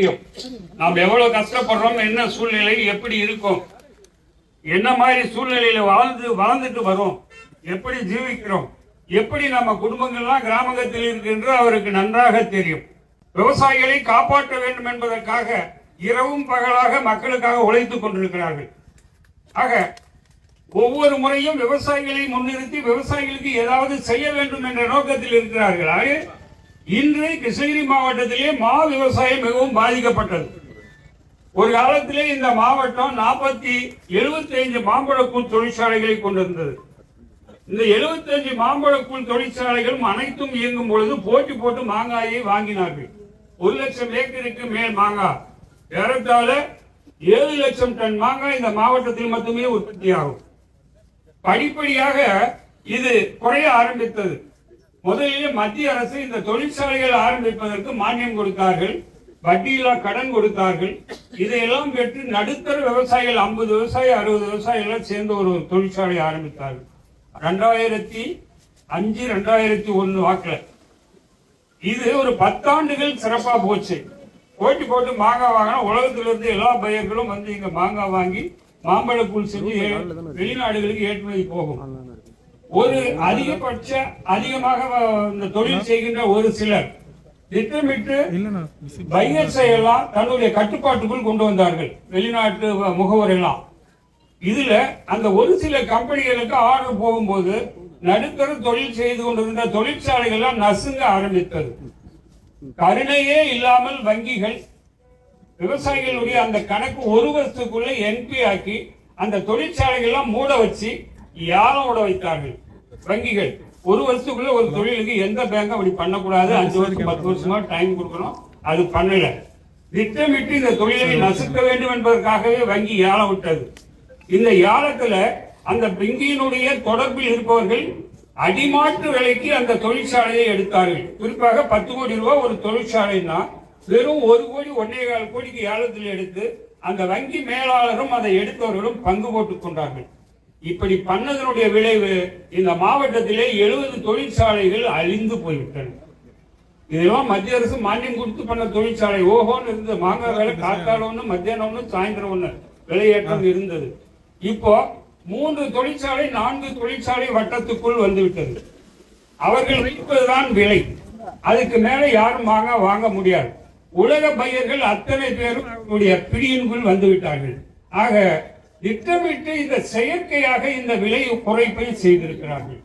தெரியும் நாம் எவ்வளவு கஷ்டப்படுறோம் என்ன சூழ்நிலை எப்படி இருக்கும் என்ன மாதிரி சூழ்நிலையில வாழ்ந்து வாழ்ந்துட்டு வரோம் எப்படி ஜீவிக்கிறோம் எப்படி நம்ம குடும்பங்கள்லாம் கிராமத்தில் இருக்கின்ற அவருக்கு நன்றாக தெரியும். விவசாயிகளை காப்பாற்ற வேண்டும் என்பதற்காக இரவும் பகலாக மக்களுக்காக உழைத்துக் கொண்டிருக்கிறார்கள். ஆக ஒவ்வொரு முறையும் விவசாயிகளை முன்னிறுத்தி விவசாயிகளுக்கு ஏதாவது செய்ய வேண்டும் என்ற நோக்கத்தில் இருக்கிறார்கள் ஆக இன்று கிருஷ்ணகிரி மாவட்டத்திலே மா விவசாயம் மிகவும் பாதிக்கப்பட்டது. ஒரு காலத்திலே இந்த மாவட்டம் நாற்பத்தி எழுபத்தி ஐந்து மாம்பழக்கூழ் தொழிற்சாலைகளை கொண்டிருந்தது. இந்த 75 மாம்பழக்கூழ் தொழிற்சாலைகளும் அனைத்தும் இயங்கும் பொழுது போட்டி போட்டு மாங்காயை வாங்கினார்கள். ஒரு லட்சம் ஏக்கருக்கு மேல் மாங்காய். ஏறத்தாழ ஏழு லட்சம் டன் மாங்காய் இந்த மாவட்டத்தில் மட்டுமே உற்பத்தியாகும். படிப்படியாக இது குறைய ஆரம்பித்தது. முதலில் மத்திய அரசு இந்த தொழிற்சாலைகள் ஆரம்பிப்பதற்கு மானியம் கொடுத்தார்கள். வட்டியில்லா கடன் கொடுத்தார்கள். இதையெல்லாம் பெற்று நடுத்தர விவசாயிகள் ஐம்பது விவசாயி அறுபது விவசாயிகள் சேர்ந்து ஒரு தொழிற்சாலை ஆரம்பித்தார்கள். ரெண்டாயிரத்தி அஞ்சு ரெண்டாயிரத்தி ஒன்னு வாக்குல. இது ஒரு பத்தாண்டுகள் சிறப்பா போச்சு. போட்டி போட்டு மாங்காய் வாங்கினா உலகத்துல இருந்து எல்லா பையர்களும் வந்து இங்க மாங்காய் வாங்கி மாம்பழக்கூழ் செஞ்சு வெளிநாடுகளுக்கு ஏற்றுமதி போகும். ஒரு அதிகபட்ச அதிகமாக இந்த தொழில் செய்கின்ற ஒரு சிலர் திட்டமிட்டு பையர்ஸை எல்லாம் தன்னுடைய கட்டுப்பாட்டுக்குள் கொண்டு வந்தார்கள். வெளிநாட்டு முகவர் எல்லாம். இதுல அந்த ஒரு சில கம்பெனிகளுக்கு ஆர்டர் போகும்போது நடுத்தர தொழில் செய்து கொண்டிருந்த தொழிற்சாலைகள்லாம் நசுங்க ஆரம்பித்தது. கருணையே இல்லாமல் வங்கிகள் விவசாயிகளுடைய அந்த கணக்கு ஒரு வருஷத்துக்குள்ள என்பி ஆக்கி அந்த தொழிற்சாலைகள்லாம் மூட வச்சு யாரும் விட வைத்தார்கள் வங்கிகள் ஒரு வருஷத்துக்குள்ள ஒரு தொழிலுக்கு எந்த பேங்கும் அப்படி பண்ணக்கூடாது? அஞ்சு வருஷம் பத்து வருஷமா டைம் கொடுக்கணும். அது பண்ணல. திட்டமிட்டு இந்த தொழிலை நசுக்க வேண்டும் என்பதற்காகவே வங்கி ஏலம் விட்டது. இந்த ஏலத்துல அந்த வங்கியினுடைய தொடர்பில் இருப்பவர்கள் அடிமாற்று விலைக்கு அந்த தொழிற்சாலையை எடுத்தார்கள். குறிப்பாக பத்து கோடி ரூபாய் ஒரு தொழிற்சாலைன்னா வெறும் ஒரு கோடி ஒன்னே கால் கோடிக்கு ஏலத்தில் எடுத்து அந்த வங்கி மேலாளரும் அதை எடுத்தவர்களும் பங்கு போட்டுக் கொண்டார்கள். இப்படி பண்ணதனுடைய விளைவு இந்த மாவட்டத்திலே எழுபது தொழிற்சாலைகள் அழிந்து போய்விட்டன. இதெல்லாம் மத்திய அரசு மானியம் கொடுத்து பண்ண தொழிற்சாலை. ஓஹோன்னு இருந்தது. மாங்காய் வேலை காத்தால ஒண்ணு மத்தியானம் ஒண்ணு சாயந்தரம் ஒண்ணு. விலையேற்றம் இருந்தது. இப்போ மூன்று தொழிற்சாலை நான்கு தொழிற்சாலை வட்டத்துக்குள் வந்து விட்டது அவர்கள் வைப்பதுதான் விலை. அதுக்கு மேல யாரும் மாங்காய் வாங்க முடியாது. உலக பையர்கள் அத்தனை பேரும் பிடியின்குள் வந்துவிட்டார்கள். ஆக திட்டமிட்டு இந்த செயற்கையாக இந்த விலை குறைப்பை செய்திருக்கிறார்கள்.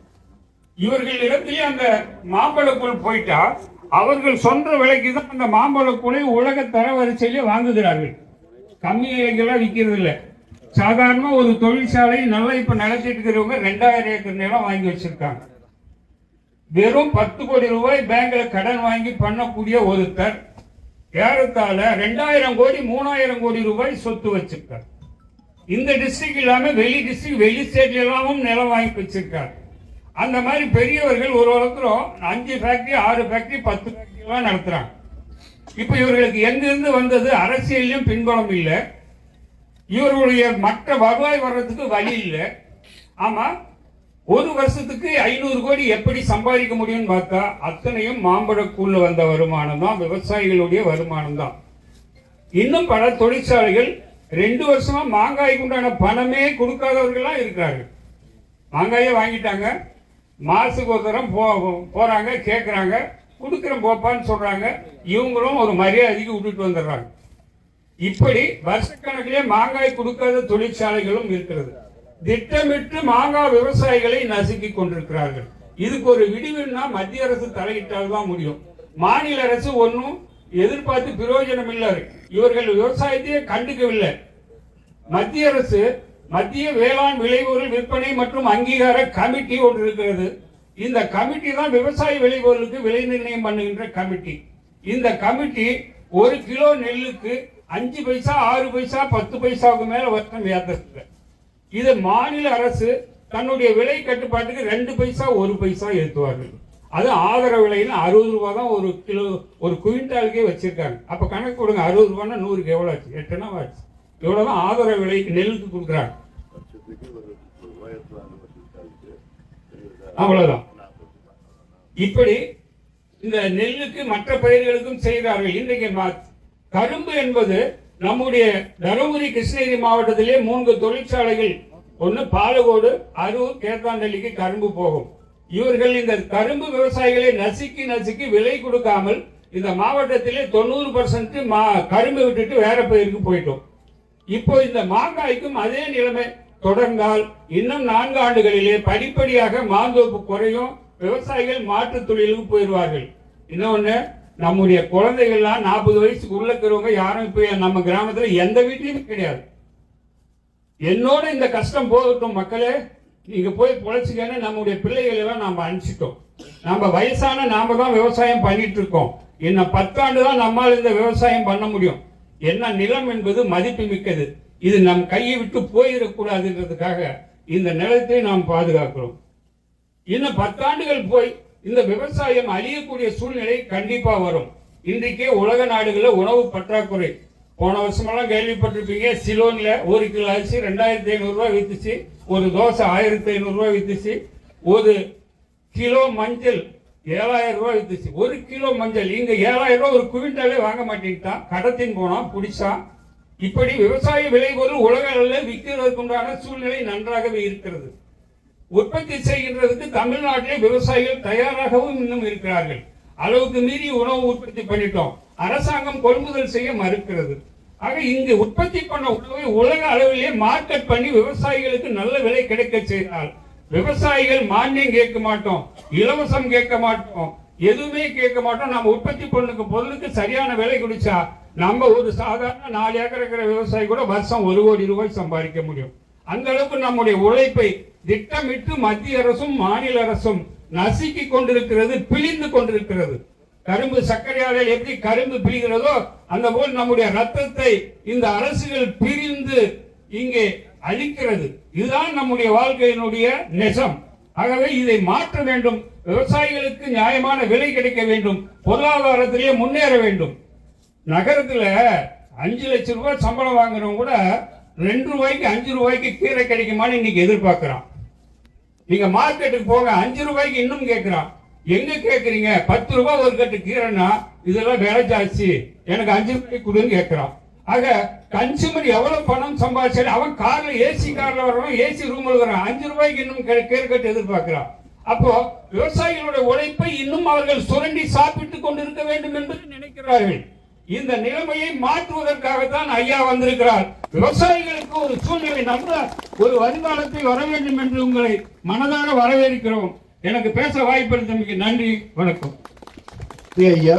இவர்கள் இடத்திலே அந்த மாம்பழக்குள் போயிட்டா அவர்கள் சொந்த விலைக்கு தான் அந்த மாம்பழக்குளை உலக தரவரிசையிலே வாங்குகிறார்கள். கம்மி விலைக்கெல்லாம் விற்கிறது இல்லை சாதாரணமா ஒரு தொழிற்சாலை நல்லா இப்ப நடத்திட்டு இருக்கிறவங்க ரெண்டாயிரம் ஏக்கர் நிலம் வாங்கி வச்சிருக்காங்க. வெறும் பத்து கோடி ரூபாய் பேங்க்ல கடன் வாங்கி பண்ணக்கூடிய ஒருத்தர் ஏறத்தாழ ரெண்டாயிரம் கோடி மூணாயிரம் கோடி ரூபாய் சொத்து வச்சிருக்கார். இந்த டிஸ்ட்ரிக்ட் இல்லாம வெளி டிஸ்ட்ரிக்ட் வெளி ஸ்டேட்ல எல்லாமும் நிலம் வாங்கி வச்சிருக்காரு அந்த மாதிரி பெரியவர்கள் ஒரு ஒருத்தரும் அஞ்சு ஃபேக்டரி ஆறு ஃபேக்டரி பத்து ஃபேக்டரிலாம் நடத்துகிறாங்க நடத்துறாங்க. இவர்களுக்கு எங்கிருந்து வந்தது? அரசியலையும் பின்புலம் இல்லை. இவர்களுடைய மற்ற வருவாய் வர்றதுக்கு வழி இல்லை. ஆமாம் ஒரு வருஷத்துக்கு ஐநூறு கோடி எப்படி சம்பாதிக்க முடியும்னு பார்த்தா அத்தனையும் மாம்பழக்கூழில் வந்த வருமானம் தான் விவசாயிகளுடைய வருமானம் தான். இன்னும் பல தொழிற்சாலைகள் ரெண்டு வருஷமா மாங்காய்க்கு உண்டான பணமே கொடுக்காதவர்கள்லாம் இருக்காரு. மாங்காயே வாங்கிட்டாங்க. மாசுக்கு ஒரு தரம் போ போறாங்க கேட்குறாங்க கொடுக்குறேன் போப்பான்னு சொல்றாங்க. இவங்களும் ஒரு மரியாதைக்கு விட்டுட்டு வந்துடுறாங்க. இப்படி வருஷக்கணக்கிலே மாங்காய் கொடுக்காத தொழிற்சாலைகளும் இருக்கிறது. திட்டமிட்டு மாங்காய் விவசாயிகளை நசுக்கி கொண்டிருக்கிறார்கள். இதுக்கு ஒரு விடிவுன்னா மத்திய அரசு தலையிட்டால் தான் முடியும். மாநில அரசு ஒன்றும் எதிர்பார்த்து பிரயோஜனம் இல்லை இவர்கள் விவசாயத்தையே கண்டுக்கவில்லை. மத்திய அரசு மத்திய வேளாண் விளைபொருள் விற்பனை மற்றும் அங்கீகார கமிட்டி ஒன்று இருக்கிறது. இந்த கமிட்டி தான் விவசாய விளைபொருளுக்கு விலை நிர்ணயம் பண்ணுகின்ற கமிட்டி. இந்த கமிட்டி ஒரு கிலோ நெல்லுக்கு அஞ்சு பைசா ஆறு பைசா பத்து பைசாவுக்கு மேல வர்த்தம் ஏத்தல இது மாநில அரசு தன்னுடைய விலை கட்டுப்பாட்டுக்கு ரெண்டு பைசா ஒரு பைசா ஏற்றுவார்கள் அது ஆதர விலையில் அறுபது ரூபா தான் ஒரு கிலோ ஒரு குவிண்டாலுக்கே வச்சுருக்காங்க. அப்போ கணக்கு கொடுங்க அறுபது ரூபான்னா நூறுக்கு எவ்வளோ ஆச்சு? எட்டுனா ஆச்சு. இவ்வளவுதான் ஆதர விலை நெல்லுக்கு கொடுக்குறாங்க. அவ்வளோதான் இப்படி இந்த நெல்லுக்கு மற்ற பயிர்களுக்கும் செய்கிறார்கள். இன்றைக்கு கரும்பு என்பது நம்முடைய தருமபுரி கிருஷ்ணகிரி மாவட்டத்திலே மூன்று தொழிற்சாலைகள். ஒன்று பாலகோடு அரூர் கேத்தாண்டல்லிக்கு கரும்பு போகும். இவர்கள் இந்த கரும்பு விவசாயிகளை நசுக்கி நசுக்கி விலை கொடுக்காமல் இந்த மாவட்டத்திலே தொண்ணூறு பர்சன்ட் கரும்பு விட்டுட்டு வேற பயிருக்கு போயிட்டோம். இப்போ இந்த மாங்காய்க்கும் அதே நிலைமை தொடர்ந்தால் இன்னும் நான்கு ஆண்டுகளிலே படிப்படியாக மாந்தோப்பு குறையும். விவசாயிகள் மாற்று தொழிலுக்கு போயிடுவார்கள். இன்னொன்று நம்முடைய குழந்தைகள்லாம் நாற்பது வயசுக்கு உள்ள இருக்கிறவங்க யாரும் இப்போ நம்ம கிராமத்தில் எந்த வீட்லையும் கிடையாது. என்னோட இந்த கஷ்டம் போகட்டும் மக்களே நீங்க போய் பொழைச்சிக்கன்னு நம்முடைய பிள்ளைகளை எல்லாம் நாம அனுப்பிச்சிட்டோம். நம்ம வயசான நாம தான் விவசாயம் பண்ணிட்டு இருக்கோம். இன்னும் பத்தாண்டு தான் நம்மால் இந்த விவசாயம் பண்ண முடியும். என்ன நிலம் என்பது மதிப்பு மிக்கது. இது நம் கையை விட்டு போயிடக்கூடாதுன்றதுக்காக இந்த நிலத்தை நாம் பாதுகாக்கிறோம். இன்னும் பத்தாண்டுகள் போய் இந்த விவசாயம் அழியக்கூடிய சூழ்நிலை கண்டிப்பா வரும். இன்றைக்கே உலக நாடுகளில் உணவு பற்றாக்குறை போன வருஷமெல்லாம் கேள்விப்பட்டிருப்பீங்க சிலோனில் ஒரு கிலோ அரிசி ரெண்டாயிரத்தி ஐநூறுரூவா விற்றுச்சு ஒரு தோசை ஆயிரத்தி ஐநூறுரூவா விற்றுச்சு ஒரு கிலோ மஞ்சள் ஏழாயிரம் ரூபா விற்றுச்சு ஒரு கிலோ மஞ்சள் இங்கே ஏழாயிரம் ரூபா ஒரு குவிண்டாலே வாங்க மாட்டேங்கிட்டான் கடத்தின் போனான் பிடிச்சான். இப்படி விவசாய விளைபொருள் உலக அளவில் விற்கிறதுக்குண்டான சூழ்நிலை நன்றாகவே இருக்கிறது. உற்பத்தி செய்கின்றதுக்கு தமிழ்நாட்டிலே விவசாயிகள் தயாராகவும் இன்னும் இருக்கிறார்கள். அளவுக்கு மீறி உணவு உற்பத்தி பண்ணிட்டோம். அரசாங்கம் கொள்முதல் செய்ய மறுக்கிறது. ஆக இங்கு உற்பத்தி பண்ண உணவை உலக அளவிலே மார்க்கெட் பண்ணி விவசாயிகளுக்கு நல்ல விலை கிடைக்க செய்தால் விவசாயிகள் மானியம் கேட்க மாட்டோம் இலவசம் கேட்க மாட்டோம் எதுவுமே கேட்க மாட்டோம். நம்ம உற்பத்தி பண்ணுக்கு பொருளுக்கு சரியான விலை குடிச்சா நம்ம ஒரு சாதாரண நாலு ஏக்கர் இருக்கிற விவசாயி கூட வருஷம் ஒரு கோடி ரூபாய் சம்பாதிக்க முடியும். அந்த அளவுக்கு நம்முடைய உழைப்பை திட்டமிட்டு மத்திய அரசும் மாநில அரசும் நசுக்கி கொண்டிருக்கிறது பிழிந்து கொண்டிருக்கிறது. கரும்பு சர்க்கரை எப்படி கரும்பு பிரிகிறதோ அந்த போல் நம்முடைய ரத்தத்தை இந்த அரசுகள் பிரிந்து இங்கே அழிக்கிறது. இதுதான் நம்முடைய வாழ்க்கையினுடைய நெசம். ஆகவே இதை மாற்ற வேண்டும். விவசாயிகளுக்கு நியாயமான விலை கிடைக்க வேண்டும். பொருளாதாரத்திலே முன்னேற வேண்டும். நகரத்தில் அஞ்சு லட்சம் ரூபாய் சம்பளம் வாங்குறவங்க கூட ரெண்டு ரூபாய்க்கு அஞ்சு ரூபாய்க்கு கீரை கிடைக்குமான்னு இன்னைக்கு எதிர்பார்க்கிறான். நீங்க மார்க்கெட்டுக்கு போங்க அஞ்சு ரூபாய்க்கு இன்னும் கேட்கிறான். எங்க கேக்குறீங்க? பத்து ரூபாய் ஒரு கட்டு கீரைன்னா இதெல்லாம் விலை ஜாஸ்தி. எனக்கு அஞ்சு மணிக்கு கொடுன்னு கேட்கிறான் ஆக கன்சூமர் எவ்வளவு பணம் சம்பாதிச்சாலும் அவன் கார்ல ஏசி கார்ல வரணும் ஏசி ரூம்ல வரான் அஞ்சு ரூபாய்க்கு இன்னும் கீரை கட்டு எதிர்பார்க்கிறான். அப்போ விவசாயிகளுடைய உழைப்பை இன்னும் அவர்கள் சுரண்டி சாப்பிட்டு கொண்டிருக்க வேண்டும் என்று நினைக்கிறார்கள். இந்த நிலைமையை மாற்றுவதற்காக தான் ஐயா வந்திருக்கிறார். விவசாயிகளுக்கு ஒரு சூழ்நிலை நல்ல ஒரு வருங்காலத்தை வர வேண்டும் என்று உங்களை மனதாக வரவேற்கிறோம். எனக்கு பேச வாய்ப்பளித்தமைக்கு நன்றி வணக்கம். ஐயா